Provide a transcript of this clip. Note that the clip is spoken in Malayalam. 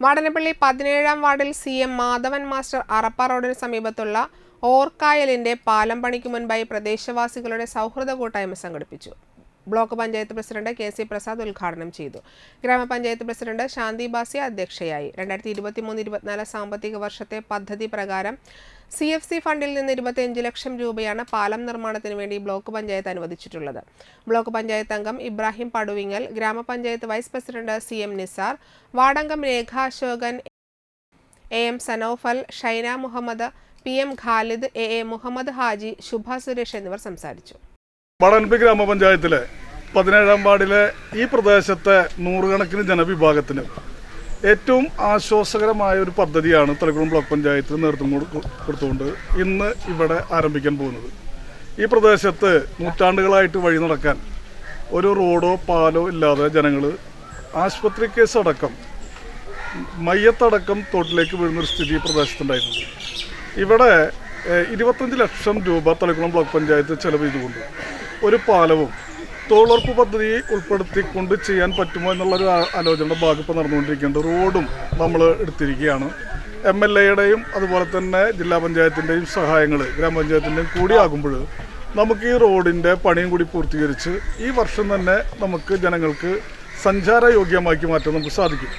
വാടനപ്പള്ളി പതിനേഴാം വാർഡിൽ C M Madhavan master Arappa റോഡിന് സമീപത്തുള്ള ഓർക്കായലിന്റെ പാലം പണിക്ക് മുൻപായി പ്രദേശവാസികളുടെ സൗഹൃദ കൂട്ടായ്മ സംഘടിപ്പിച്ചു. Block panchayat president K C Prasad ഉദ്ഘാടനം ചെയ്തു. ഗ്രാമപഞ്ചായത്ത് പ്രസിഡന്റ് ശാന്തി ബാസി അധ്യക്ഷയായി. രണ്ടായിരത്തി ഇരുപത്തിമൂന്ന് ഇരുപത്തിനാല് സാമ്പത്തിക വർഷത്തെ പദ്ധതി പ്രകാരം സി എഫ് സി ഫണ്ടിൽ നിന്ന് ഇരുപത്തിയഞ്ച് ലക്ഷം രൂപയാണ് പാലം നിർമ്മാണത്തിന് വേണ്ടി ബ്ലോക്ക് പഞ്ചായത്ത് അനുവദിച്ചിട്ടുള്ളത്. ബ്ലോക്ക് പഞ്ചായത്ത് അംഗം ഇബ്രാഹിം പടുവിങ്ങൽ ഗ്രാമപഞ്ചായത്ത് vice president C M Nisar വാർഡംഗം Rekha Ashokan A M Sanofal Shaina Muhammad P M Khalid A A Muhammad Haji Shubha Suresh എന്നിവർ സംസാരിച്ചു. മടൻപി ഗ്രാമപഞ്ചായത്തിലെ പതിനേഴാം വാർഡിലെ ഈ പ്രദേശത്തെ നൂറുകണക്കിന് ജനവിഭാഗത്തിന് ഏറ്റവും ആശ്വാസകരമായ ഒരു പദ്ധതിയാണ് തലക്കുളം ബ്ലോക്ക് പഞ്ചായത്തിന് നേതൃത്വം കൊടു- കൊടുത്തുകൊണ്ട് ഇന്ന് ഇവിടെ ആരംഭിക്കാൻ പോകുന്നത്. ഈ പ്രദേശത്ത് നൂറ്റാണ്ടുകളായിട്ട് വഴി നടക്കാൻ ഒരു റോഡോ പാലോ ഇല്ലാതെ ജനങ്ങൾ ആശുപത്രി കേസ് അടക്കം മയ്യത്തടക്കം തോട്ടിലേക്ക് വീഴുന്നൊരു സ്ഥിതി പ്രദേശത്തുണ്ടായിരുന്നു ഇവിടെ ഇരുപത്തഞ്ച് ലക്ഷം രൂപ തലക്കുളം ബ്ലോക്ക് പഞ്ചായത്ത് ചെലവ് ചെയ്തുകൊണ്ട് ഒരു പാലവും തൊഴിലുറപ്പ് പദ്ധതി ഉൾപ്പെടുത്തിക്കൊണ്ട് ചെയ്യാൻ പറ്റുമോ എന്നുള്ളൊരു ആലോചനയുടെ ഭാഗം ഇപ്പോൾ നടന്നുകൊണ്ടിരിക്കുന്നുണ്ട് റോഡും നമ്മൾ എടുത്തിരിക്കുകയാണ്. എം എൽ എയുടെയും അതുപോലെ തന്നെ ജില്ലാ പഞ്ചായത്തിന്റെയും സഹായങ്ങൾ ഗ്രാമപഞ്ചായത്തിന്റെയും കൂടിയാകുമ്പോൾ നമുക്ക് ഈ റോഡിന്റെ പണിയും കൂടി പൂർത്തീകരിച്ച് ഈ വർഷം തന്നെ നമുക്ക് ജനങ്ങൾക്ക് സഞ്ചാരയോഗ്യമാക്കി മാറ്റാൻ നമുക്ക് സാധിക്കും.